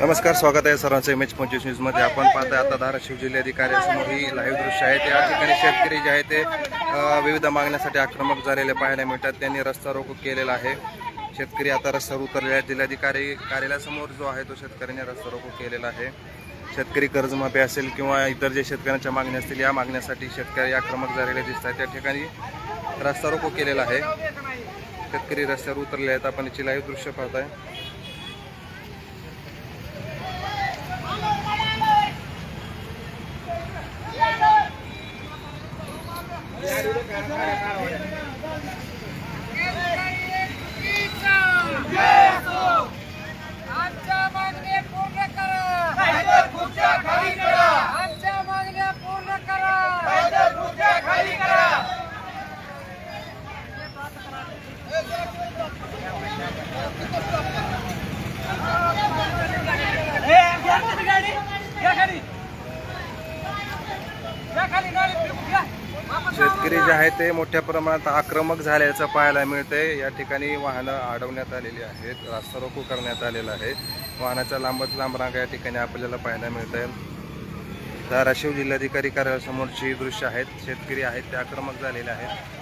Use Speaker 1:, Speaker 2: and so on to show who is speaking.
Speaker 1: नमस्कार स्वागत आहे सर्वांचं एम एच पंचवीस न्यूजमध्ये आपण पाहताय आता धाराशिव जिल्हाधिकाऱ्यांसमोर ही लाईव्ह दृश्य आहे. त्या ठिकाणी शेतकरी जे आहे ते विविध मागण्यासाठी आक्रमक झालेले पाहायला मिळतात. त्यांनी रस्ता रोको केलेला आहे. शेतकरी आता रस्त्यावर उतरलेला आहे. जिल्हाधिकारी कार्यालयासमोर जो आहे तो शेतकऱ्यांनी रस्ता रोको केलेला आहे. शेतकरी कर्जमाफी असेल किंवा इतर जे शेतकऱ्यांच्या मागण्या असतील या मागण्यासाठी शेतकरी आक्रमक झालेले दिसत आहेत त्या ठिकाणी रस्ता रोको केलेला आहे. शेतकरी रस्त्यावर उतरले आहेत. आपण याची लाईव्ह दृश्य पाहताय.
Speaker 2: Yeah,
Speaker 1: शेतकरी जे आहे ते मोठ्या प्रमाणात आक्रमक झाल्याचं पाहायला मिळते या ठिकाणी वाहनं अडवण्यात आलेली आहेत रास्ता रोको करण्यात आलेला आहे. वाहनाच्या लांबच लांब रांगा या ठिकाणी आपल्याला पाहायला मिळत आहे धाराशिव जिल्हाधिकारी कार्यालयासमोरची दृश्य आहेत. शेतकरी आहेत ते आक्रमक झालेले आहेत.